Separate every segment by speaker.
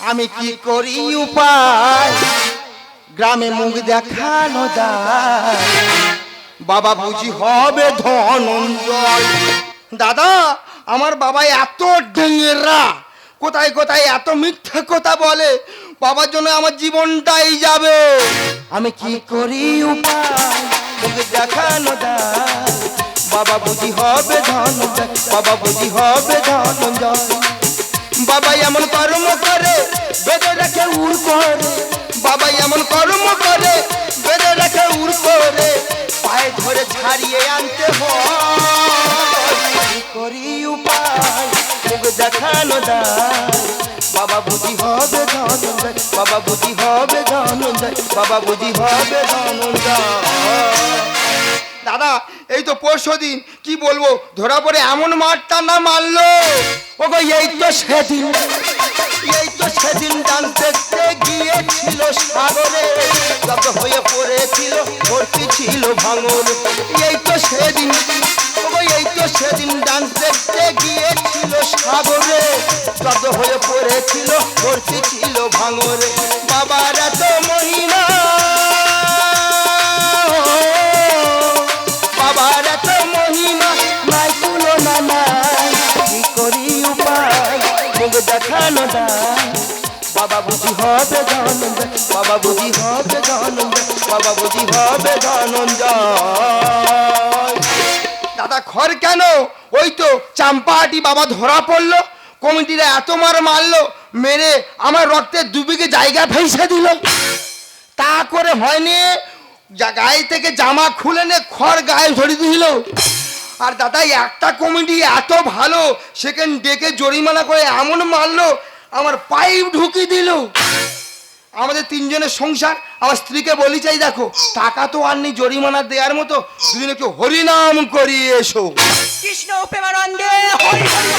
Speaker 1: আমি কি করি উপায়? গ্রামে মুখ দেখানো দায় বাবা বুঝি হবে ধনঞ্জয় দাদা, আমার বাবা এত ডেঙ্গেরা কোথায় কোথায় এত মিথ্যে কথা বলে, বাবার জন্য আমার জীবনটাই যাবে। আমি কি করি উপায়? দেখানো দায় বাবা বুঝি হবে ধনঞ্জয় বাবা বুঝি হবে ধনঞ্জয় বাবা এমন কর্ম করে, বেঁধে রাখে উড় করে। বাবা এমন কর্ম করে, বেঁধে রাখে উড় করে। পায়ে ধরে ছাড়িয়ে আনতে করি উপায় দেখানো বাবা বুঝি হবে ধনঞ্জয়, বাবা বুঝি হবে ধনঞ্জয়, বাবা বুঝি হবে ধনঞ্জয়। দাদা, এই তো পরশু দিন, কি বলব, ধরা পড়ে এমন মারটা না মারলো। ওগো, এই তো সেদিন, এই তো সেদিন দেখতে গিয়েছিল সাগরে। যত হয়ে পড়েছিল, ভর্তি ছিল ভাঙর এই তো সেদিন, ওগো, এই তো সেদিন দেখতে গিয়েছিল সাগরে। যত হয়ে পড়েছিল, ভর্তি ছিল ভাঙর। বাবার এত মহিমা বুঝি হবে ধনঞ্জয় বাবা বুঝি হবে ধনঞ্জয় বাবা বুঝি হবে ধনঞ্জয় দাদা, খড় কেন? ওই তো চাম্পাহাটি বাবা ধরা পড়ল, কমিটিরা এত মার মারলো, মেরে আমার রক্তের দুবিঘে জায়গা ভেসে দিল। তা করে হয়নি গায়ে থেকে জামা খুলে নে, খড় গায়ে ধরে দিল। আর দাদা একটা কমিটি এত ভালো, সেখানে ডেকে জরিমানা করে এমন মারলো আমার পাইপ ঢুকিয়ে দিল। আমাদের তিনজনের সংসার আমার স্ত্রীকে বলি চাই দেখো টাকা তো আর নেই জরিমানা দেওয়ার মতো দুজনে একটু হরিনাম করিয়ে এসো।
Speaker 2: কৃষ্ণ প্রেমানন্দে হরি হরি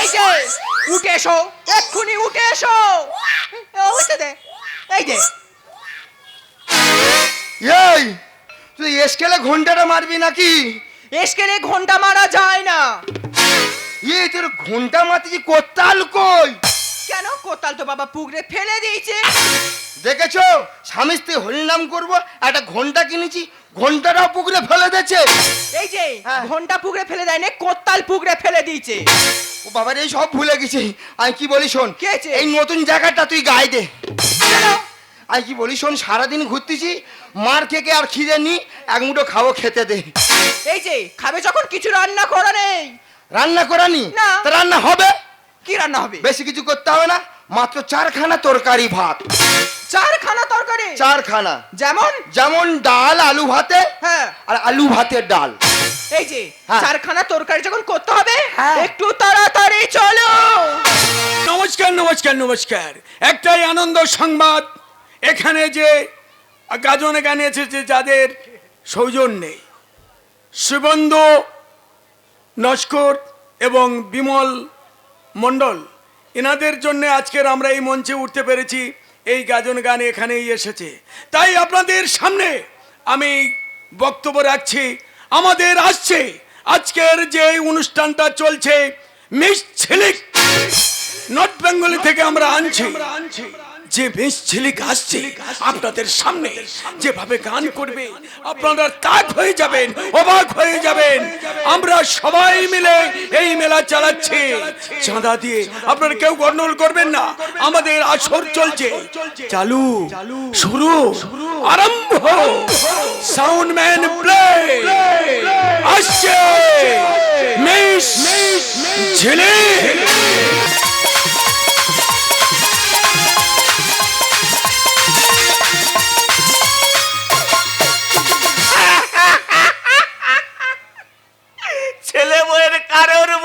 Speaker 2: এই যে উঠে এসো এক্ষুনি উঠে এসো। ও, উঠে দে এই যে।
Speaker 1: এই তুই এসকেলে ঘন্টাটা মারবি নাকি?
Speaker 2: এসকেলে ঘণ্টা মারা যায় না।
Speaker 1: ইয়ে তোর ঘণ্টা মারতেছি কোত্তাল কই?
Speaker 2: কেন কোতাল তো বাবা পুকুরে ফেলে দিয়েছে?
Speaker 1: দেখেছ? স্বামী স্ত্রী হরিনাম করব একটা ঘণ্টা কিনেছি ঘন্টাটাও পুকুরে ফেলে দিয়েছে।
Speaker 2: এই যে
Speaker 1: হ্যাঁ।
Speaker 2: ঘণ্টা পুকুরে ফেলে দেয় না কোতাল পুকুরে ফেলে দিয়েছে।
Speaker 1: ও বাবার এই সব ভুলে গেছি। আমি কি বলি শোন এই নতুন জায়গাটা তুই গায়ে দে? আমি কি বলি শোন সারাদিন ঘুরতেছি মার থেকে আর খিদে নি এক মুঠো খাব খেতে দে।
Speaker 2: এই যে খাবে যখন কিছু রান্না করা নেই।
Speaker 1: রান্না করানি?
Speaker 2: না।
Speaker 1: তা রান্না হবে?
Speaker 2: কি রান্না হবে?
Speaker 1: বেশি কিছু করতে হবে না মাত্র চারখানা তরকারি ভাত।
Speaker 2: চারখানা তরকারি?
Speaker 1: চারখানা।
Speaker 2: যেমন?
Speaker 1: যেমন ডাল আলু ভাতে
Speaker 2: হ্যাঁ।
Speaker 1: আর আলু ভাতের ডাল।
Speaker 2: এই যে
Speaker 1: হ্যাঁ।
Speaker 2: চারখানা তরকারি যখন করতে হবে
Speaker 1: হ্যাঁ।
Speaker 2: একটু তাড়াতাড়ি চলো।
Speaker 3: নমস্কার নমস্কার নমস্কার। একটাই আনন্দ সংবাদ। এখানে যে গাজনে গানে এসেছে যাদের সৌজন্যে। সুবন্ধু নস্কর এবং বিমল মণ্ডল, এনাদের জন্য আজকের আমরা এই মঞ্চে উঠতে পেরেছি। এই গাজন গান এখানেই এসেছে। তাই আপনাদের সামনে আমি বক্তব্য রাখছি। আমাদের আসছে আজকের যে অনুষ্ঠানটা চলছে, মিস ছিলিক। নর্থ বেঙ্গলি থেকে আমরা আনছি। যে বেশ ঝিলিক আসছে আপনাদের সামনে যেভাবে গান করবে আপনারা তাক হয়ে যাবেন অবাক হয়ে যাবেন। আমরা সবাই মিলে এই মেলা চালাচ্ছি। চাঁদা দিয়ে আপনারা কেউ গন্ডগোল করবেন না। আমাদের আসর চলছে। চালু। শুরু। আরম্ভ। সাউন্ড ম্যান প্লে আসছে। মিস ঝিলিক।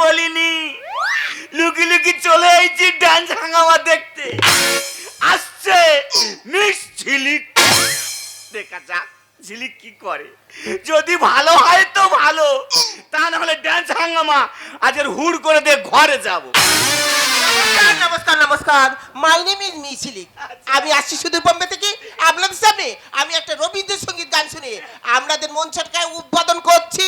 Speaker 4: বলিনি। লুকি লুকি চলে আইছি ডান্স হাঙ্গামা দেখতে। আসছে মিস ঝিলিক। দেখা যাক ঝিলিক কি করে। যদি ভালো হয় তো ভালো তা না হলে ডান্স হাঙ্গামা আজের হুড় করে দিয়ে ঘরে যাব।
Speaker 5: নমস্কার নমস্কার মাই নেম ইজ মিছিলি আমি আসছি শুধু বোম্বে থেকে। আপনাদের সামনে আমি একটা রবীন্দ্রসঙ্গীত গান শুনে আপনাদের মন ছটকায় উদ্বোধন করছি।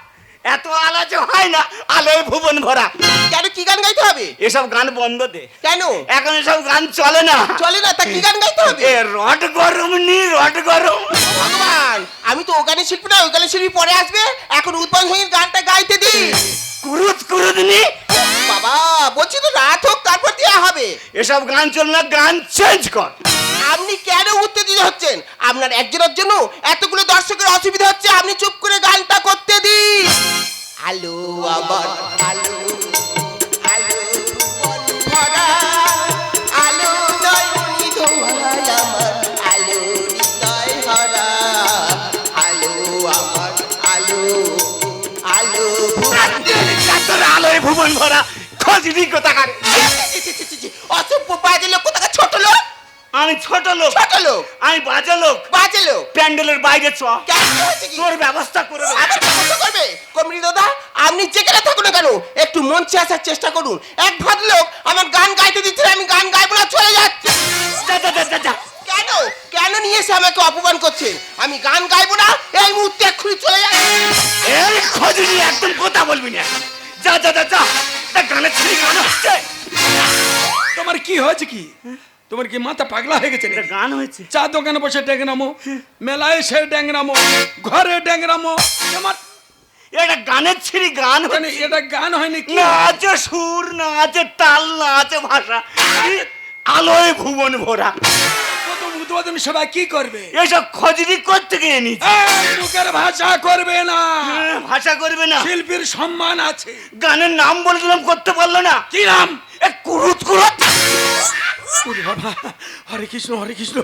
Speaker 4: এত আলাচ হয় না আলোয় ভুবন ভরা।
Speaker 5: কেন কি গান গাইতে হবে?
Speaker 4: এসব গান বন্ধ দে।
Speaker 5: কেন?
Speaker 4: এখন এসব গান চলে না।
Speaker 5: চলে না তা কি গান গাইতে হবে?
Speaker 4: রট রড গরম নি রট গরম।
Speaker 5: ভগবান আমি তো ওখানে শিল্পী না ওখানে শিল্পী পরে আসবে। এখন সংগীত গানটা গাইতে দি
Speaker 4: কুরুত কুরুত নি?
Speaker 5: বাবা বলছি তো রাত হোক তারপর দেওয়া হবে।
Speaker 4: এসব গান চল না গান চেঞ্জ কর।
Speaker 5: আপনি কেন উত্তেজিত হচ্ছেন? আপনার একজনের জন্য এতগুলো দর্শকের অসুবিধা হচ্ছে আপনি চুপ করে গানটা করতে দিন। আলো আবার আলো।
Speaker 4: ভুবন ভরা খোঁজবি কোথাকার?
Speaker 5: অসভ্য বাজে লোক কোথাকা ছোট লোক?
Speaker 4: আমি ছোট লোক।
Speaker 5: ছোট লোক?
Speaker 4: আমি বাজে লোক।
Speaker 5: বাজে লোক?
Speaker 4: প্যান্ডেলের বাইরে চ? তোর ব্যবস্থা করে দেবো।
Speaker 5: আবার ব্যবস্থা করবে? কমরি দাদা আপনি যেখানে থাকুন না কেন একটু মঞ্চে আসার চেষ্টা করুন। এক ভদ্রলোক আমার গান গাইতে দিচ্ছে আমি গান গাইবো না চলে যাচ্ছে। কেন? কেন নিয়ে এসে আমাকে অপমান করছেন আমি গান গাইবো না এই মুহূর্তে এক্ষুনি চলে যাচ্ছে।
Speaker 4: এই খোঁজনি একদম কথা বলবি না। যা যা যা যা। তা গানের ছেলে গান হচ্ছে
Speaker 3: তোমার কি হয়েছে কি? তোমার কি মাথা পাগলা হয়ে গেছে
Speaker 4: এটা গান হয়েছে।
Speaker 3: চা দোকানে বসে ড্যাংরামো মেলায় এসে ড্যাংরামো ঘরে ড্যাংরামো তোমার
Speaker 4: এটা গানের ছিরি গান
Speaker 3: মানে
Speaker 4: হচ্ছে।
Speaker 3: এটা গান হয়নি কি?
Speaker 4: না আছে সুর না আছে তাল না আছে ভাষা। আলোয় ভুবন ভরা।
Speaker 3: উদ্বোধন সবাই কি করবে?
Speaker 4: এসব খোঁজনি করতে গিয়ে
Speaker 3: এই, মুখের ভাষা করবে না।
Speaker 4: হ্যাঁ, ভাষা করবে না।
Speaker 3: শিল্পীর সম্মান আছে।
Speaker 4: গানের নাম বলে দিলাম করতে পারল না।
Speaker 3: কি নাম?
Speaker 4: কুরুত কুরুত।
Speaker 3: বাবা হরে কৃষ্ণ হরে কৃষ্ণ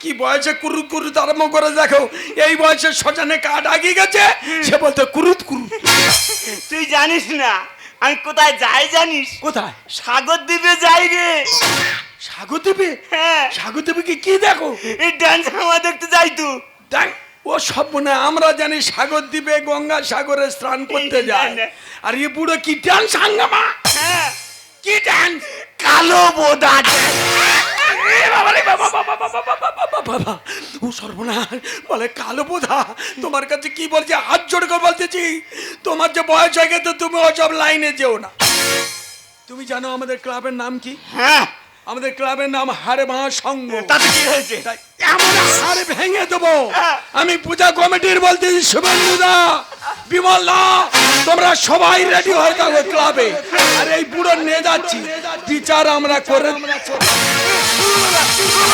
Speaker 3: কি বয়সে কুরুত কুরুত আরম্ভ করে দেখো। এই বয়সে শ্মশানে কাঠ আগিয়ে গেছে সে বলতে কুরুত কুরুত।
Speaker 4: তুই জানিস না আমি কোথায় যাই জানিস?
Speaker 3: কোথায়?
Speaker 4: সাগর দ্বীপে যাই রে।
Speaker 3: সাগর দেবে
Speaker 4: হ্যাঁ।
Speaker 3: সাগরদেবীকে কি দেখো?
Speaker 4: এই ডান্স আমার দেখতে যাই তো।
Speaker 3: দেখ ও সব মনে আমরা জানি সাগর দ্বীপে গঙ্গা সাগরে স্নান করতে যায়। আর এ বুড়ো কি ডান্স হাঙ্গামা?
Speaker 4: হ্যাঁ।
Speaker 3: কি ডান্স?
Speaker 4: কালো বোদা
Speaker 3: ও সর্বনাশ বলে কালো বোধা তোমার কাছে কি বলছে? হাত জোড় করে বলতেছি তোমার যে বয়স হয়ে গেছে তুমি ওসব লাইনে যেও না। তুমি জানো আমাদের ক্লাবের নাম কি?
Speaker 4: হ্যাঁ।
Speaker 3: আমাদের ক্লাবের নাম হারে মহাসংঘ
Speaker 4: তাতে কি হয়েছে?
Speaker 3: এমন হারে ভেঙে দেবো। আমি পূজা কমিটির বলতেছি শুভেন্দু দা বিমল দা তোমরা সবাই রেডি হয়ে থাকো ক্লাবে। আর এই বুড়ো নিয়ে যাচ্ছি। বিচার আমরা করে
Speaker 2: কৃষ্ণ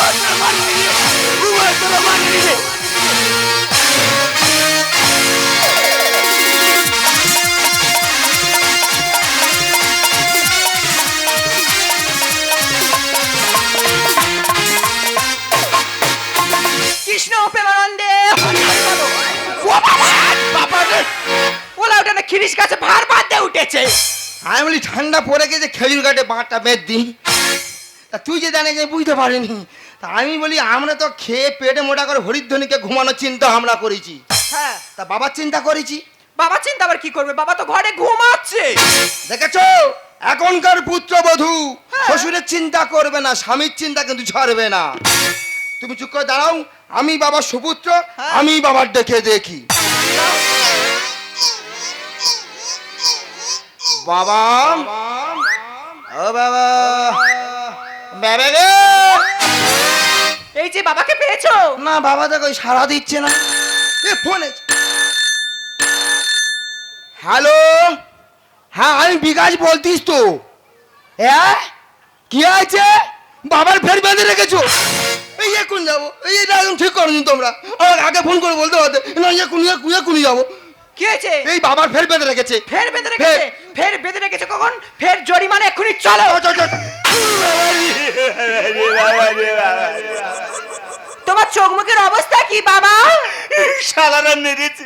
Speaker 2: খিরিস গাছে ভার বাঁধতে উঠেছে।
Speaker 1: আমি বলি ঠান্ডা পড়ে গেছে খেজুর কাটে বাঁটা বেদ দিই তা তুই যে জানে যে বুঝতে পারিনি। তা আমি বলি আমরা তো খেয়ে পেটে মোটা করে হরিধ্বনিকে ঘুমানোর চিন্তা আমরা করেছি।
Speaker 2: হ্যাঁ।
Speaker 1: তা বাবার চিন্তা করেছি?
Speaker 2: বাবা চিন্তা আবার কি করবে? বাবা তো ঘরে ঘুমাচ্ছে।
Speaker 1: দেখেছ? এখনকার পুত্রবধূ শ্বশুরের চিন্তা করবে না স্বামীর চিন্তা কিন্তু ছাড়বে না। তুমি চুপ করে দাঁড়াও আমি বাবার সুপুত্র আমি বাবার ডেকে দেখি। বাবা। ও বাবা। বাবা রে।
Speaker 2: এই যে বাবাকে পেয়েছ?
Speaker 1: না বাবা দেখো সারা দিচ্ছে না। এ ফোন হ্যালো হ্যাঁ আমি বিকাশ বলতিস তো। হ্যাঁ কি আছে বাবার ফের বেঁধে রেখেছো? এই এখন যাব। এই এটা একদম ঠিক করনি তোমরা। আমাকে আগে ফোন করে বলতে পারতে। না এখুনি যাব।
Speaker 2: কি হয়েছে?
Speaker 1: এই বাবার ফের বেঁধে রেখেছে।
Speaker 2: ফের বেঁধে রেখেছে? ফের। বেঁধে রেখেছে কখন? ফের জরিমানা এক্ষুনি চলো।
Speaker 1: চল, চল, চল।
Speaker 2: তোমার চোখ মুখের অবস্থা কি বাবা?
Speaker 4: শালারা মেরেছে।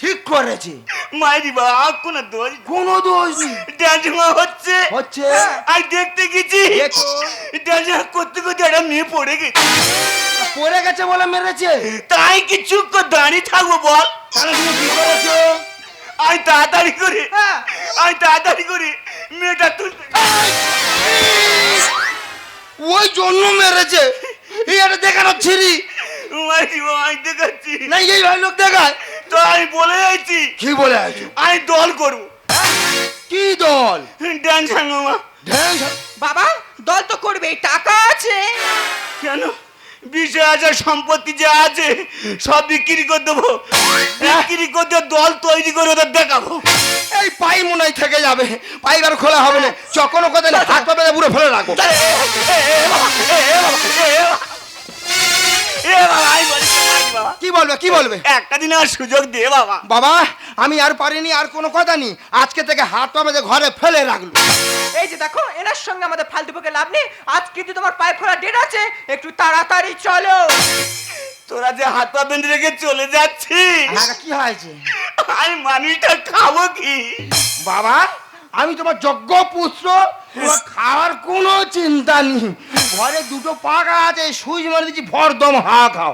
Speaker 1: ঠিক করেছে।
Speaker 4: মাইরি বাবা কোনো দোষ
Speaker 1: কোনো দোষ
Speaker 4: ডান্স হচ্ছে।
Speaker 1: হচ্ছে?
Speaker 4: আর দেখতে গেছি। ডান্স করতে করতে একটা মেয়ে পড়ে গেছে।
Speaker 1: পড়ে গেছে বলে মেরেছে?
Speaker 4: তাই কি চুপ করে দাঁড়িয়ে থাকব বল?
Speaker 1: তাহলে তুমি কি করেছ?
Speaker 4: আমি তাড়াতাড়ি করে।
Speaker 2: হ্যাঁ।
Speaker 4: আমি তাড়াতাড়ি করে। মেয়েটা তুলতে
Speaker 1: ওই জন্য মেরেছে। একটা দেখানো ছিরি
Speaker 4: আমি দেখাচ্ছি।
Speaker 1: না এই ভাই লোক দেখায়।
Speaker 4: তো আমি বলে যাচ্ছি।
Speaker 1: কি বলে আছো?
Speaker 4: আমি দল করব।
Speaker 1: কি দল?
Speaker 4: ড্যান্স হাঙ্গামা
Speaker 1: ঢ্যাঁস।
Speaker 2: বাবা দল তো করবে টাকা আছে।
Speaker 4: কেন? বিষয় আছে সম্পত্তি যে আছে সব বিক্রি করে দেবো বিক্রি করে দল তৈরি করে ওদের দেখাবো
Speaker 1: এই পাই মনে হয় থেকে যাবে পাই আর খোলা হবে না চকনো কথা না হাত পাবে পুরো ফেলে রাখো
Speaker 4: এ, বাবা, আমি বলি, বাবা।
Speaker 1: কি বলবে কি বলবে?
Speaker 4: একটা দিন সুযোগ দে বাবা।
Speaker 1: বাবা আমি আর পারিনি আর কোনো কথা নেই। আজকে থেকে হাত পা বেঁধে ঘরে ফেলে রাখল।
Speaker 2: এই যে দেখো এনার সঙ্গে আমাদের ফালতু বকে লাভ নেই। আজ কিন্তু তোমার পায়ে খোলা ডেট আছে। একটু তাড়াতাড়ি চলো।
Speaker 4: তোরা যে হাত পা বেঁধে রেখে চলে যাচ্ছিস।
Speaker 1: হ্যাঁ, কি হয়েছে?
Speaker 4: আমি মানুষটা খাব কি?
Speaker 1: বাবা আমি তোমার যজ্ঞ পুত্র খাওয়ার কোনো চিন্তা নেই। ঘরে দুটো পাকা আছে সুইচ মারে দিচ্ছি ভর দম হা খাও।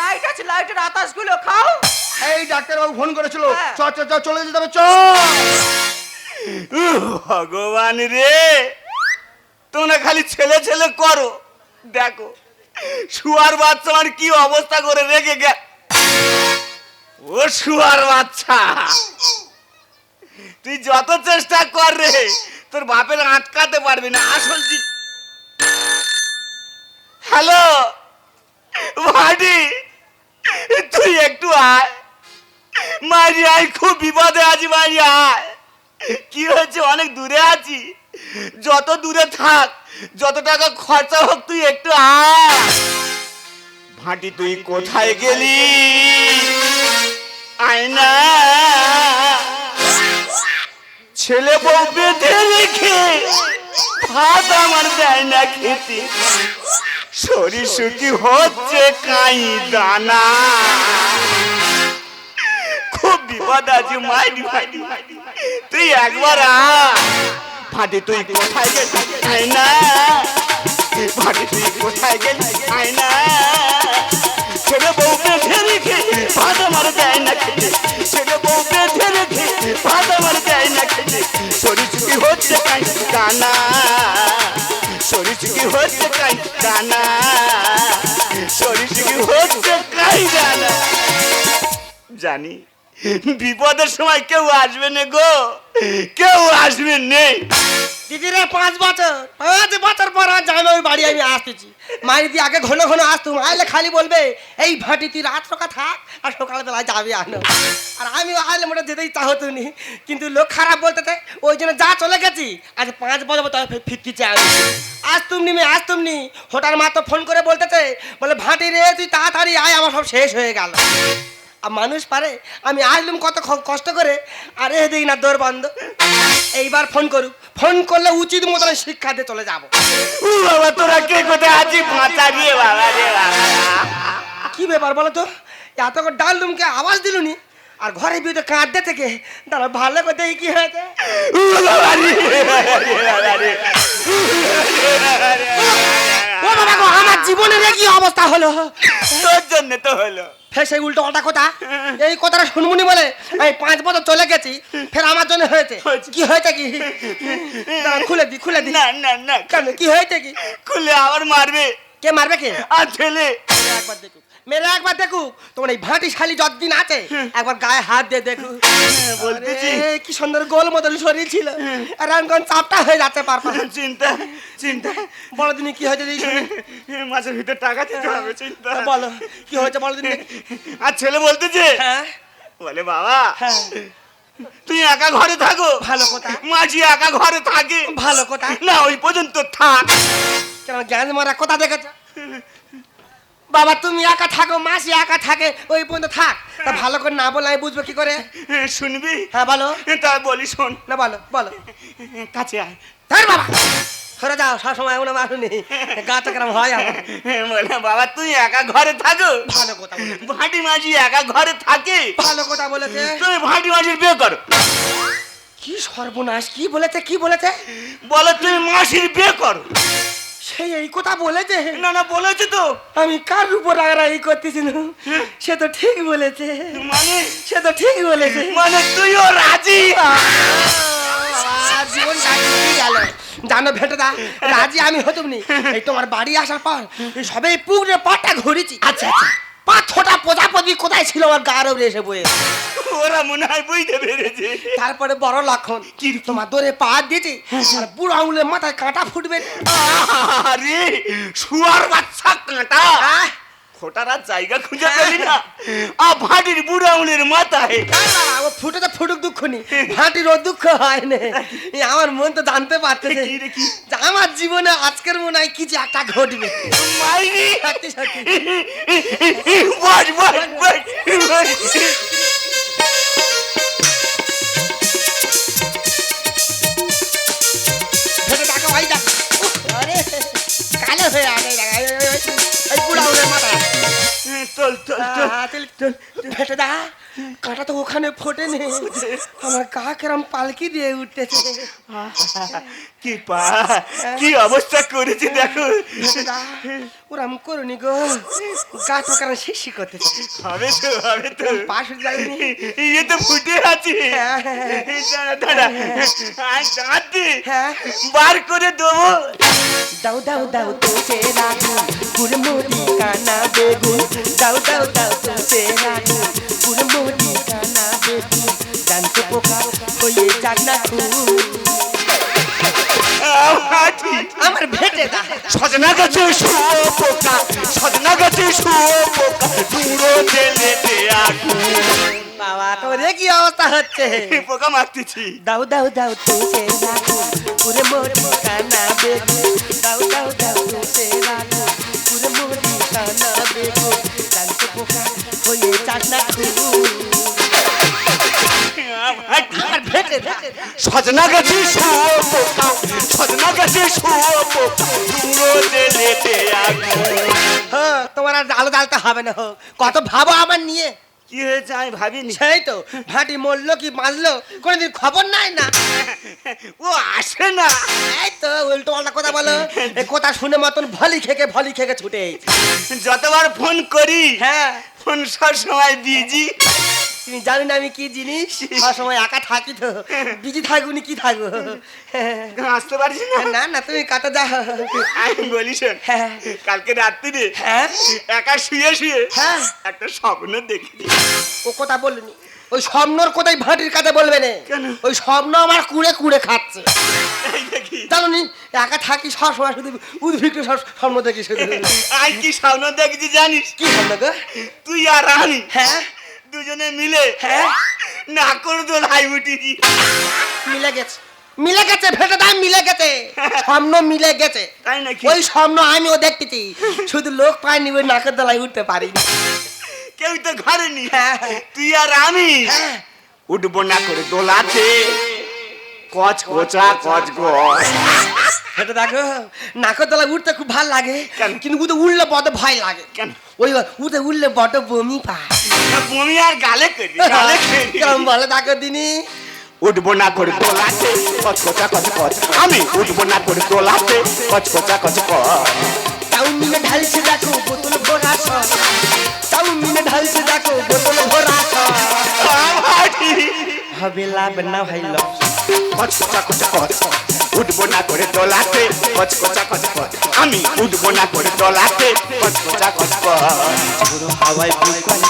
Speaker 2: লাইট আছে লাইটের আতাসগুলো খাও।
Speaker 1: এই ডাক্তারবাবু ফোন করেছিল
Speaker 2: হ্যাঁ।
Speaker 1: চ চ চ চলে যেতে হবে চ।
Speaker 4: ভগবান রে। তোমরা খালি ছেলে ছেলে করো। দেখো শুয়ার বাচ্চা আমার কি অবস্থা করে রেখে গে ও শুয়ার বাচ্চা। তুই যত চেষ্টা কর রে তোর বাপের আটকাতে পারবি না। আসল হ্যালো? ভাডি তুই একটু আয়। মারি, আয়, খুব বিপদে আছি মারি, আয়। কি হয়েছে? অনেক দূরে আছি। যত দূরে থাক, যত টাকা খরচা হোক, তুই একটু আয়। ভাটি তুই কোথায় গেলি? আয় না। ছেলে বউ বেঁধে রেখে ভাত আমার দেয় না খেতে। শরীর সুখী হচ্ছে কাই দানা। খুব বিপদ আছে, মাইরি মাইরি তুই একবার আ। ভাটি তুই কোথায় গেলি? না। ভাটি তুই কোথায় গেলি? না। ছেলে বউ বেঁধে রেখে ভাত আমার দেয় না খেতে। ছেলে কাই দানা শরীর হচ্ছে কাই দানা জানি, বিপদের সময় কেউ আসবে না গো। কেউ আসবে নেই
Speaker 5: দিদিরে পাঁচ বছর। পাঁচ বছর পর আজ আমি ওই বাড়ি আমি আসতেছি। মায়ের দিয়ে আগে ঘন ঘন আসতুম, আইলে খালি বলবে, এই ভাটি, তুই রাত রকা থাক, আর সকালবেলা যাবি আনো। আর আমি আইলে মোটে যেতে ইচ্ছা হতো নি। কিন্তু লোক খারাপ বলতে ওই জন্য যা চলে গেছি, আজ পাঁচ বছর তবে চাই আমি আজ তুমি নি আজ তুমি নি। হোটার মা তো ফোন করে বলতেছে, বলে, ভাটি রে, তুই তাড়াতাড়ি আয়, আমার সব শেষ হয়ে গেল। মানুষ পারে আমি আসলাম কত কষ্ট করে আর এ দেখি না দৌড় বন্ধ। এইবার ফোন করুক ফোন করলে উচিত মতন শিক্ষা দিয়ে চলে যাব।
Speaker 4: বাবা তোরা কে কোথায় বাঁচা রে বাবা রে বাবা।
Speaker 5: কি ব্যাপার বলো তো? এত করে ডাল রুমকে আওয়াজ দিলুনি আর ঘরে বিয়ে তো কাঁদতে থেকে দাঁড়া ভালো করে কি হয়েছে। আমার জীবনের কি অবস্থা হলো?
Speaker 4: তোর জন্য তো হলো।
Speaker 5: ফের সেই উল্টো পাল্টা কথা? এই কথাটা শুনবুনি বলে আমি পাঁচ বছর চলে গেছি ফের আমার জন্য হয়েছে। কি হয়েছে কি? খুলে দি খুলে দি।
Speaker 4: না না না।
Speaker 5: কেন কি হয়েছে কি?
Speaker 4: খুলে আবার মারবে।
Speaker 5: কে মারবে কে?
Speaker 4: আর ছেলে।
Speaker 5: একবার দেখুক মেরে একবার দেখুক তোমার এই ভাটি শালি যতদিন আছে একবার গায়ে হাত দিয়ে দেখুক
Speaker 4: বলতেছি।
Speaker 5: কি সুন্দর গোল মতন শরীর ছিল। আর এখন চাপটা হয়ে যাচ্ছে পারপার
Speaker 4: চিন্তা চিন্তা।
Speaker 5: বড় দিনে কি হয়েছে শুনি।
Speaker 4: ভিতর টাকা দিতে হবে চিন্তা।
Speaker 5: বলো কি হয়েছে বড় দিনে
Speaker 4: আর ছেলে বলতেছে
Speaker 5: হ্যাঁ।
Speaker 4: বলে বাবা
Speaker 5: হ্যাঁ।
Speaker 4: তুই একা ঘরে থাকো।
Speaker 5: ভালো কথা।
Speaker 4: মাঝি একা ঘরে থাকে।
Speaker 5: ভালো কথা।
Speaker 4: না ওই পর্যন্ত থাক।
Speaker 5: কেন জ্ঞান মারা কথা দেখেছ? বাবা তুমি একা থাকো মাসি একা থাকে ওই পর্যন্ত থাক। তা ভালো করে না বলে আমি বুঝব কি করে?
Speaker 4: শুনবি?
Speaker 5: হ্যাঁ বলো।
Speaker 4: তা বলি শোন।
Speaker 5: না বলো বলো।
Speaker 4: কাছে আয়।
Speaker 5: ধর বাবা। সরে যাও সবসময় এমন মানুষ নেই। গাছ কেরম হয় আমার।
Speaker 4: বলে বাবা তুই একা ঘরে থাকো।
Speaker 5: ভালো কথা
Speaker 4: ভাটি মাঝি একা ঘরে থাকে।
Speaker 5: ভালো কথা বলেছে।
Speaker 4: তুমি ভাটি মাঝির বিয়ে করো।
Speaker 5: কি সর্বনাশ কি বলেছে কি বলেছে?
Speaker 4: বলে তুমি মাসির বিয়ে করো।
Speaker 5: সেই এই কথা বলেছে।
Speaker 4: না না বলেছে তো।
Speaker 5: আমি কার উপর রাগারাগি করতেছি না? সে তো ঠিক বলেছে।
Speaker 4: মানে?
Speaker 5: সে তো ঠিক বলেছে।
Speaker 4: মানে তুইও রাজি?
Speaker 5: জীবন গেল? জানো ভেটদা রাজি আমি হতুম নি। এই তোমার বাড়ি আসার পর সবে পুকুরে পাটা ঘুরেছি। আচ্ছা আচ্ছা। পাথরটা প্রজাপতি কোথায় ছিল আমার উপরে এসে বয়ে।
Speaker 4: ওরা মনে হয় বুঝতে পেরেছে।
Speaker 5: তারপরে বড় লক্ষণ কি? তোমার দৌড়ে পা দিয়েছে আর বুড়ো আঙুলের মাথায় কাঁটা ফুটবে।
Speaker 4: আরে শুয়ার বাচ্চা কাঁটা। খোটারা জায়গা খুঁজে পেলি না। আ ভাটির বুড়ো আঙুলের মাথায়।
Speaker 5: ও ফুটে তো ফুটুক দুঃখ নি ভাটির ও দুঃখ হয় না। আমার মন তো জানতে পারতেছে।
Speaker 4: কি রে,
Speaker 5: যে আমার জীবনে আজকের মনে হয় কিছু একটা ঘটবে।
Speaker 4: মাইরি!
Speaker 5: সত্যি সত্যি।
Speaker 4: বস বস বস। চল চল চল
Speaker 5: চল, ভেটে দা কাঁটা তো ওখানে ফোটে নে আমার গা কেরম পালকি দিয়ে উঠতেছে
Speaker 4: কি পা কি অবস্থা করেছে দেখো।
Speaker 5: দা করুনি গো। গা তো কেন শিশি করতেছে।
Speaker 4: হবে তো হবে তো।
Speaker 5: পাশ
Speaker 4: ইয়ে তো ফুটে আছে।
Speaker 5: হ্যাঁ, হ্যাঁ,
Speaker 4: আয় দাঁত।
Speaker 5: হ্যাঁ।
Speaker 4: বার করে দেবো।
Speaker 5: দাও দাও দাও গুড়মুড়ি কানা বেগুন। দাও দাও দাও গুড়মুড়ি বেগুন জানতে পোকা হয়ে যাক না আমার ভেটে দা।
Speaker 4: সজনা গাছে শুয়ো পোকা সজনা গাছে শুয়ো পোকা পুরো জেলে দে আগুন।
Speaker 5: বাবা তোর কি অবস্থা হচ্ছে?
Speaker 4: পোকা মারতেছি।
Speaker 5: দাও দাও দাও তুসে রাখু গুড়মুড়ি কানা বেগুন দাও দাও দাও রাখু কানা জানতে পোকা হয়ে না
Speaker 4: হাঁটি সজনা গাছে শুয়ো পোকা সজনা গাছে শুয়ো পোকা পুরো আগুন।
Speaker 5: হ্যাঁ তোমার আর আলো জ্বালতে হবে না হো। কত ভাবো আমার নিয়ে।
Speaker 4: কি হয়েছে আমি ভাবিনি।
Speaker 5: সেই তো ভাটি মরলো কি মারলো কোনোদিন খবর নাই না।
Speaker 4: ও আসে না।
Speaker 5: এই তো উল্টো পাল্টা কথা বলো। এই কথা শুনে মতন ভলি খেকে ভলি খেকে ছুটে
Speaker 4: যতবার ফোন করি
Speaker 5: হ্যাঁ।
Speaker 4: ফোন সব সময় বিজি
Speaker 5: তুমি জানি না আমি কি জিনিস? সব সময় একা থাকি তো। বিজি থাকুনি কি থাকব?
Speaker 4: আসতে পারছি না?
Speaker 5: না না তুমি কাটা যাও।
Speaker 4: আমি বলি শোন
Speaker 5: হ্যাঁ।
Speaker 4: কালকে রাত্রিরে
Speaker 5: হ্যাঁ।
Speaker 4: একা শুয়ে শুয়ে
Speaker 5: হ্যাঁ।
Speaker 4: একটা স্বপ্ন দেখি
Speaker 5: ও কথা বলিনি। ওই স্বপ্নর কোথায় ভাটির কাছে বলবে না। ওই স্বপ্ন আমার কুড়ে কুড়ে খাচ্ছে। জানো একা থাকি সব সময় শুধু উদ্ভিক্ত সব স্বপ্ন দেখি
Speaker 4: আজ কি স্বপ্ন দেখছি জানিস?
Speaker 5: কি স্বপ্ন গো?
Speaker 4: তুই আর আমি
Speaker 5: হ্যাঁ?
Speaker 4: দুজনে মিলে
Speaker 5: হ্যাঁ?
Speaker 4: না করে দোল হাই উঠিছি
Speaker 5: মিলে গেছে। মিলে গেছে ভেটে দাম মিলে গেছে। স্বপ্ন মিলে গেছে। ওই স্বপ্ন আমিও দেখতেছি। শুধু লোক পায়নি ওই নাকের দলায় উঠতে পারিনি।
Speaker 4: কেউ তো ঘরে নি
Speaker 5: হ্যাঁ।
Speaker 4: তুই আর আমি
Speaker 5: হ্যাঁ।
Speaker 4: উঠবো না করে দোলাতে। কচ কোচা কচ গচ।
Speaker 5: ভেটে দেখো নাকের দলায় উঠতে খুব ভালো লাগে
Speaker 4: কেন?
Speaker 5: কিন্তু উঠে উঠলে বড় ভয় লাগে।
Speaker 4: কেন?
Speaker 5: ওই উঠে উঠলে বড় বমি পায়।
Speaker 4: বমি আর গালে করি গালে করি।
Speaker 5: কেমন বলে দেখো দিনি?
Speaker 4: উঠবো না করে দোলাতে। কচ কোচা কচ কচ। আমি উঠবো না করে দোলাতে। কচ কোচা কচ কচ।
Speaker 5: চাউমিনে ঢালছে দেখো বোতল ভরা চাউমিনে ঢালছে দেখো বোতল ভরা হবে লাভ না ভাই লস।
Speaker 4: কচ কোচা কচ কচ উঠবো না করে দোলাতে কচ কোচা কচ কচ আমি উঠবো না করে দোলাতে কচ কোচা কচ কচ
Speaker 5: পুরো হাওয়ায় বুকন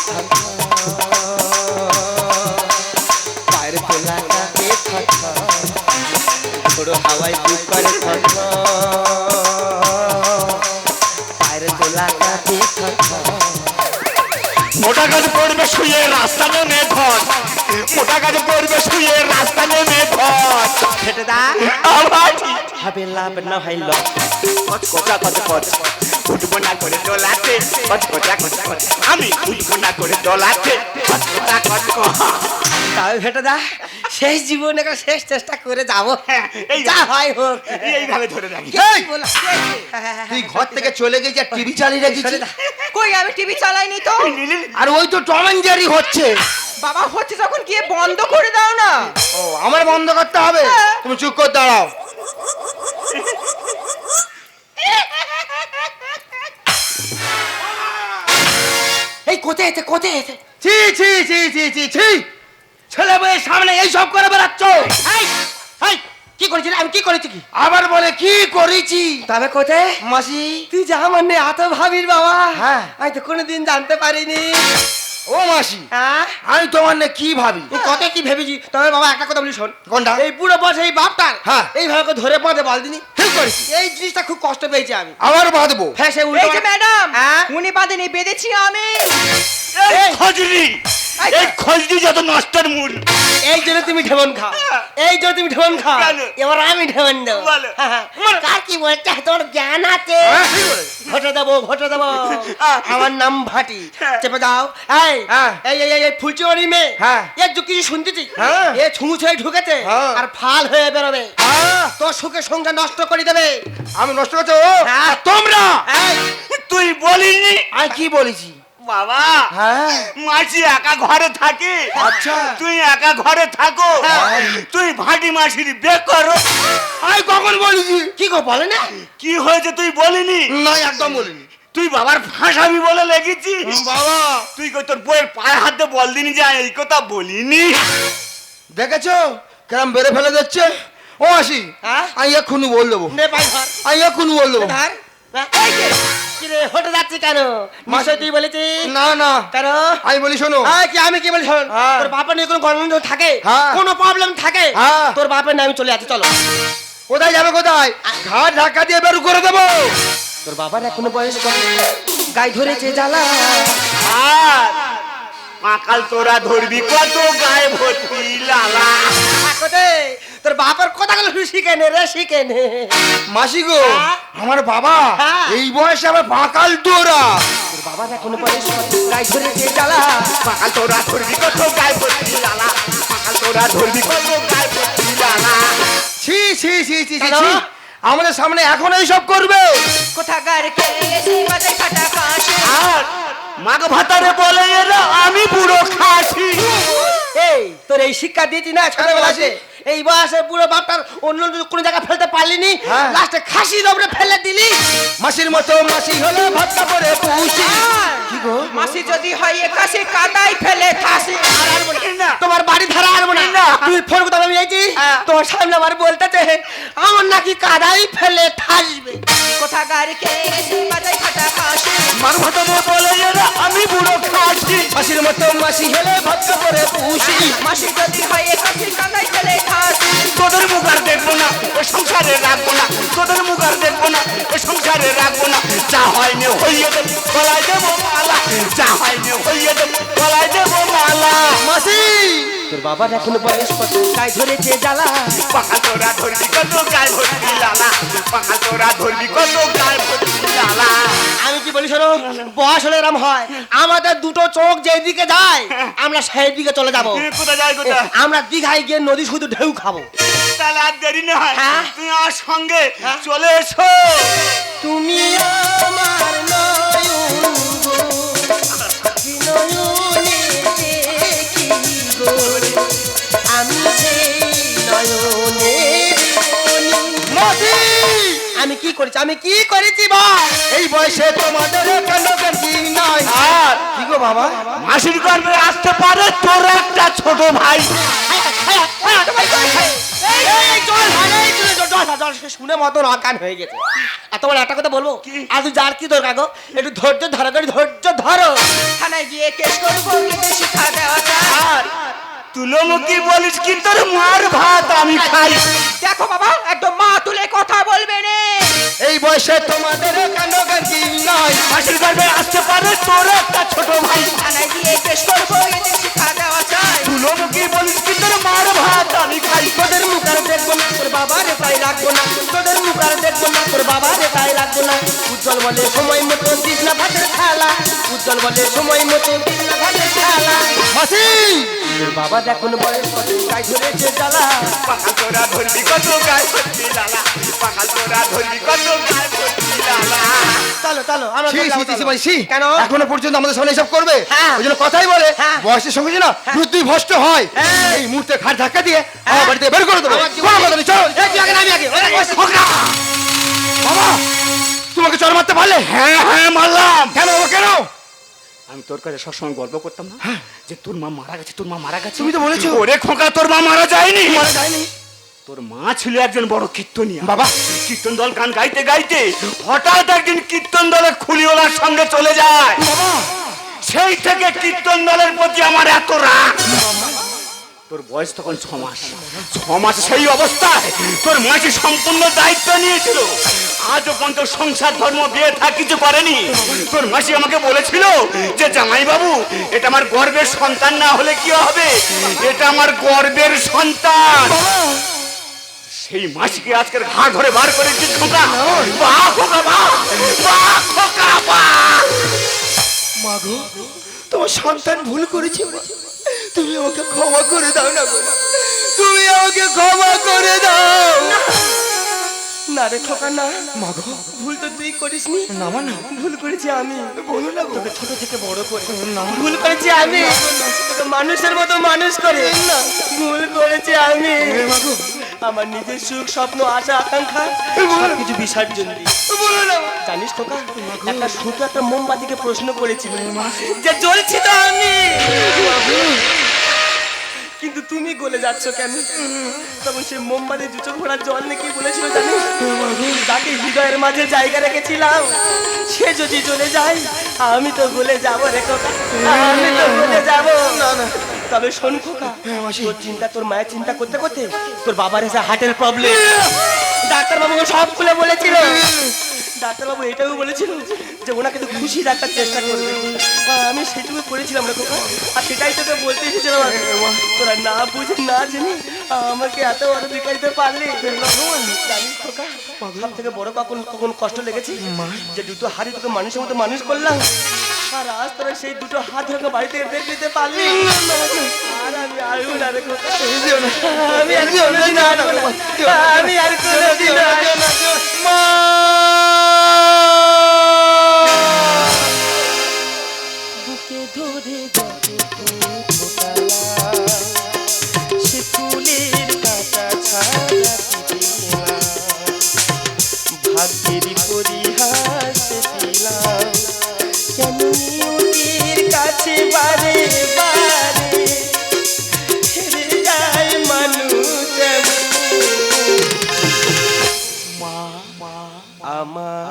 Speaker 5: পায়ের তোলাটাকে থাকা পুরো হাওয়ায় বুকন থাকা
Speaker 4: মোটা গাছ পড়বে শুয়ে রাস্তা নেমে ঘর। মোটা গাছ পড়বে শুয়ে রাস্তা নেমে ঘর।
Speaker 5: ফেটে দা
Speaker 4: আবার?
Speaker 5: হবে লাভ না ভাই লস।
Speaker 4: কোটা কত কচ উঠবো না করে দোলাতে। কোচা কচ কচ আমি উঠবো না করে দোলাতে। কোচা কচ
Speaker 5: তাই ফেটে দা শেষ জীবনে শেষ চেষ্টা করে যাব।
Speaker 4: হ্যাঁ, এই
Speaker 5: যা হয় হোক।
Speaker 4: এইভাবে ধরে রাখি।
Speaker 1: তুই ঘর থেকে চলে গেছি আর টিভি চালিয়ে রেখেছি
Speaker 2: কই আমি টিভি চালাইনি তো?
Speaker 1: আর ওই তো টম অ্যান্ড জেরি হচ্ছে।
Speaker 2: বাবা হচ্ছে যখন গিয়ে বন্ধ করে দাও না।
Speaker 1: ও আমার বন্ধ করতে হবে?
Speaker 2: হ্যাঁ।
Speaker 1: তুমি চুপ করে দাঁড়াও।
Speaker 5: এই কোথায় এসে কোথায় এসে
Speaker 1: ছি ছি ছি ছি ছি ছি। ছেলে মেয়ের সামনে এই সব করে বেড়াচ্ছ?
Speaker 5: এই এই কি করেছি আমি কি করেছি কি?
Speaker 1: আবার বলে কি করেছি?
Speaker 5: তবে কোথায়?
Speaker 1: মাসি।
Speaker 5: তুই যা আমার নে এত ভাবির বাবা।
Speaker 1: হ্যাঁ।
Speaker 5: আমি তো কোনোদিন জানতে পারিনি।
Speaker 1: ও মাসি
Speaker 5: হ্যাঁ?
Speaker 1: আমি তোমার না কি ভাবি?
Speaker 5: তুই কত কি ভেবেছি? তবে বাবা একটা কথা বলি শোন।
Speaker 1: কোনটা?
Speaker 5: এই পুরো বয়স এই বাপটার।
Speaker 1: হ্যাঁ।
Speaker 5: এইভাবে ধরে পদে বল দিনি
Speaker 1: ঠিক করেছি
Speaker 5: এই জিনিসটা খুব কষ্ট পেয়েছি আমি।
Speaker 1: আবার বাঁধবো?
Speaker 5: হ্যাঁ সে
Speaker 2: এই
Speaker 5: উল্টো
Speaker 2: যে ম্যাডাম
Speaker 5: হ্যাঁ?
Speaker 2: উনি বাঁধেনি বেঁধেছি আমি।
Speaker 4: এই খজরি। এই খজরি যত নষ্টের মূল।
Speaker 5: এই জন্য তুমি ঢেমন খাও এই জন্য তুমি ঢেমন খাও এবার আমি দেবো।
Speaker 4: বলো।
Speaker 5: হ্যাঁ, হ্যাঁ। কার কি বলছে? তোর জ্ঞান আছে।
Speaker 1: হ্যাঁ।
Speaker 5: ঘটে দেবো ঘটে দেবো। আমার নাম ভাটি।
Speaker 4: হ্যাঁ।
Speaker 5: চেপে দাও এই
Speaker 1: হ্যাঁ।
Speaker 5: এই এই এই- এই ফুলচুরি মেয়ে।
Speaker 1: হ্যাঁ।
Speaker 5: এর কিছু শুনতেছি?
Speaker 1: হ্যাঁ।
Speaker 5: এ ছুঁচ হয়ে ঢুকেছে।
Speaker 1: হ্যাঁ।
Speaker 5: আর ফাল হয়ে বেরোবে। তোর সুখে সংসার নষ্ট করে দেবে।
Speaker 1: আমি নষ্ট করছ
Speaker 5: হ্যাঁ।
Speaker 1: তোমরা?
Speaker 4: তুই বলিনি
Speaker 1: আমি কি বলেছি?
Speaker 4: বাবা
Speaker 1: হ্যাঁ।
Speaker 4: মাসি একা ঘরে থাকে।
Speaker 1: আচ্ছা।
Speaker 4: তুই একা ঘরে থাকো। তুই ভাটি মাসির বে করো।
Speaker 1: আমি কখন বলেছি
Speaker 5: কি গো বলে না?
Speaker 4: কি হয়েছে তুই বলিনি?
Speaker 1: না একদম বলিনি।
Speaker 4: তুই বাবার ফাঁসাবি বলে লেগেছি
Speaker 1: বাবা।
Speaker 4: তুই কই তোর বইয়ের পায়ে হাত দিয়ে বল দিনি যে এই কথা বলিনি?
Speaker 1: দেখেছ? কেরম বেড়ে ফেলে দিচ্ছে ও আসি
Speaker 5: হ্যাঁ?
Speaker 1: আমি এক্ষুনি বল দেবো। আমি এক্ষুনি বল দেবো।
Speaker 5: হ্যাঁ, হটে যাচ্ছি কেন? নিশ্চয় তুই বলেছিস?
Speaker 1: না না।
Speaker 5: কেন?
Speaker 1: আমি বলি শোনো।
Speaker 5: কি আমি কি বলি শোন?
Speaker 1: হ্যাঁ।
Speaker 5: তোর বাপের নিয়ে কোনো গন্ডগোল থাকে?
Speaker 1: হ্যাঁ।
Speaker 5: কোনো প্রবলেম থাকে। তোর বাপের নামে চলে যাচ্ছে চলো।
Speaker 1: কোথায় যাবে কোথায়? ঘাট ধাক্কা দিয়ে বের করে দেবো।
Speaker 5: তোর বাবার এখনও বয়স কম। গায়ে ধরেছে জ্বালা।
Speaker 4: আর পাকাল তোরা ধরবি কত গায়ে ভর্তি লালা।
Speaker 5: তোর বাপের কথাগুলো শিখে নে রে শিখে নে।
Speaker 1: মাসি গো
Speaker 5: হ্যাঁ?
Speaker 1: আমার বাবা
Speaker 5: হ্যাঁ।
Speaker 1: এই বয়সে আমার পাকাল তোরা।
Speaker 5: বাবার এখনও জ্বালা।
Speaker 4: ধরবি কত গায়ে ধরবি কত গায়ে লালা
Speaker 1: ছি ছি ছি ছি ছি আমাদের সামনে এখন এইসব করবে।
Speaker 2: কোথাকার কাশে
Speaker 4: আর মাগ ভাতারে বলে এরা আমি বুড়ো খাসি।
Speaker 5: এই তোর এই শিক্ষা দিয়েছি না ছোটবেলাতে? এই বয়সে পুরো বাপটার অন্য কোনো জায়গায় ফেলতে পারলিনি
Speaker 1: হ্যাঁ।
Speaker 5: লাস্টে খাসি দবরে ফেলে দিলি।
Speaker 1: মাসির মতো মাসি হলে ভাতটা পরে পুষি। কি গো?
Speaker 2: মাসি যদি হয় একাশে কাদাই ফেলে
Speaker 4: না।
Speaker 5: তোমার বাড়ি ধারা আনব না।
Speaker 4: না।
Speaker 5: তুই ফোন করতে আমি এইছি
Speaker 4: হ্যাঁ।
Speaker 5: তোমার সামনে আমার বলতেছে আমার নাকি কাদাই ফেলে ঠাসবে।
Speaker 2: কোথাকার কে এসে বাজে ফাটা কাশে
Speaker 4: মাগ ভাতারে বলে আমি বুড়ো খাসি।
Speaker 1: মাসির মতো মাসি হলে ভাতটা পরে পুষি।
Speaker 2: মাসি যদি হয় একাশে কাদাই ফেলে
Speaker 4: তোদের মুখ আর দেখব না ও সংসারে রাখব না তোদের মুখ আর দেখব না ও সংসারে রাখব না যা হয়নি হইয়ে দেবো গলায় দেবো মালা যা হয়নি হইয়ে দেবো গলায় দেবো মালা
Speaker 1: মাসি!
Speaker 5: তোর বাবার এখনও বয়স কত? গায়ে ধরেছে জ্বালা।
Speaker 4: পাখাল তোরা ধরবি কত গায়ে ভর্তি লালা। পাখাল তোরা ধরবি কত গায়ে ভর্তি লালা।
Speaker 5: আমি শোনো বয়স হলে এরম হয়। আমাদের দুটো চোখ যেদিকে যায় আমরা সেই দিকে চলে যাব।
Speaker 4: কোথায় যাই কোথায়?
Speaker 5: আমরা দীঘায় গিয়ে নদী শুধু ঢেউ খাব।
Speaker 4: তাহলে আর দেরি না হয়।
Speaker 5: হ্যাঁ।
Speaker 4: আমার সঙ্গে
Speaker 5: হ্যাঁ।
Speaker 4: চলে এসো।
Speaker 5: তুমি আমার আমি কি করেছি? আমি কি করেছি বল?
Speaker 1: এই বয়সে তোমাদের কেন কি নাই।
Speaker 4: আর?
Speaker 1: কি গো বাবা?
Speaker 4: মাসির গর্বে আসতে পারে তোর একটা ছোট ভাই।
Speaker 5: শুনে মতন হয়ে গেছে। একটা কথা বলব? আর তুই যার কি দরকার গো? একটু ধৈর্য ধরো ধৈর্য ধরো।
Speaker 2: থানায় গিয়ে কেস করব কিন্তু শিক্ষা দেওয়া যায়।
Speaker 4: আর? তুলোমুখী বলিস কি? মার ভাত আমি খাই।
Speaker 2: দেখো বাবা একদম মা
Speaker 1: বয়সে তোমাদের কেন কি
Speaker 4: নয়? গর্বে আসতে পারে তোর একটা ছোট ভাই।
Speaker 2: থানায় গিয়ে কেস করব কিন্তু
Speaker 5: বাবার তাই লাগবো না। তোদের মুখ আর দেখব না তোর বাবার তাই লাগবো না। উজ্জ্বল বলে সময় মতো দিস না ভাতের খেলা উজ্জ্বল বলে সময় মতো দিস না ভাতের খেলা
Speaker 1: হাসি
Speaker 5: তোর বাবা দেখুন বয়স কত গায়ে ধরেছে জ্বালা।
Speaker 4: পাখাল তোরা ধরবি কত গায়ে ভর্তি জ্বালা পাখাল তোরা ধরবি কত গায়ে
Speaker 5: চলো চলো আমরা
Speaker 1: ছি,
Speaker 5: চলে যাব,
Speaker 1: ছি, ছি, ছি,
Speaker 5: চলো।
Speaker 1: ভাই, ছি।
Speaker 5: কেন
Speaker 1: এখনও পর্যন্ত আমাদের সামনে এসব করবে
Speaker 5: হ্যাঁ।
Speaker 1: ওই জন্য কথাই বলে
Speaker 5: হ্যাঁ।
Speaker 1: বয়সের সঙ্গে যেন বুদ্ধি ভ্রষ্ট হয়
Speaker 5: হ্যাঁ।
Speaker 1: এই মুহূর্তে ঘাট ধাক্কা দিয়ে আমার বাড়িতে বের করে দেবো কোনো কথা নেই, চলো
Speaker 5: এই তুই আগে নামি আগে ওই আগে বস।
Speaker 1: হোক না। বাবা তোমাকে চর মারতে পারলে
Speaker 4: হ্যাঁ হ্যাঁ মারলাম
Speaker 1: কেন কেন
Speaker 4: আমি তোর কাছে সবসময় গল্প করতাম না যে তোর মা মারা গেছে তোর মা মারা গেছে
Speaker 1: তুমি তো বলেছ।
Speaker 4: ওরে খোকা তোর মা মারা যায়নি
Speaker 1: মারা যায়নি
Speaker 4: তোর মা ছিল একজন বড় কীর্তনিয়া।
Speaker 1: বাবা।
Speaker 4: কীর্তন দল গান গাইতে গাইতে হঠাৎ একদিন কীর্তন দলের খুলিওলার সঙ্গে চলে যায়। সেই থেকে কীর্তন দলের প্রতি আমার এত রাগ। তোর বয়স তখন ছ মাস। ছ মাস সেই অবস্থায় তোর মাসি সম্পূর্ণ দায়িত্ব নিয়েছিল। আজও পর্যন্ত সংসার ধর্ম বিয়ে থা কিছু করেনি। তোর মাসি আমাকে বলেছিল যে জামাই বাবু এটা আমার গর্বের সন্তান না হলে কি হবে? এটা আমার গর্বের সন্তান। সেই মাসিকে আজকের ঘা ধরে বার করে বা বাহ
Speaker 1: মাগো তোমার সন্তান ভুল করেছে। তুমি আমাকে ক্ষমা করে দাও না তুমি আমাকে ক্ষমা করে দাও।
Speaker 5: না রে খোকা না।
Speaker 1: মাগো।
Speaker 5: ভুল তো তুই করিসনি।
Speaker 1: না মা না।
Speaker 5: ভুল করেছি আমি।
Speaker 1: বলো না
Speaker 5: তোকে ছোট থেকে বড় করে।
Speaker 1: না
Speaker 5: ভুল করেছি আমি। তোকে মানুষের মতো মানুষ করে। না ভুল করেছি আমি। আমার নিজের সুখ স্বপ্ন আশা আকাঙ্ক্ষা কিছু বিসর্জন দিই
Speaker 1: বলো না।
Speaker 5: জানিস তোকা একটা ছোট একটা মোমবাতিকে প্রশ্ন করেছি। যে জ্বলছি তো আমি। কিন্তু তুমি গলে যাচ্ছ কেন? তখন সে মোমবাতি দুচো ঘোড়ার জল নাকি বলেছিল জানিস? যাকে হৃদয়ের মাঝে জায়গা রেখেছিলাম সে যদি চলে যায় আমি তো গলে যাব রে আমি তো গলে যাব।
Speaker 1: না না।
Speaker 5: তবে শোন খোকা তোর চিন্তা তোর মায়ের চিন্তা করতে করতে তোর বাবার এসে হার্টের প্রবলেম ডাক্তারবাবু সব খুলে বলেছিল। ডাক্তারবাবু এটাও বলেছিল যে ওনাকে তো খুশি রাখার চেষ্টা করবে আমি সেটুকু করেছিলাম রে খোকা আর সেটাই তোকে বলতে এসেছিলাম। তোরা না বুঝে না জেনে আমাকে এত বড় বিকাইতে পারলি জানিস খোকা সব থেকে বড় কখন কখন কষ্ট লেগেছে যে দুটো হাড়ি তোকে মানুষের মতো মানুষ করলাম আর আজ তোরা সেই দুটো হাত ধরে বাড়িতে বের দিতে পারলি আর আমি না রে খোকা। আমি আর কোনোদিন আসব না। আমি আর কোনোদিন আসব না। বুকে মানুষ মা আমার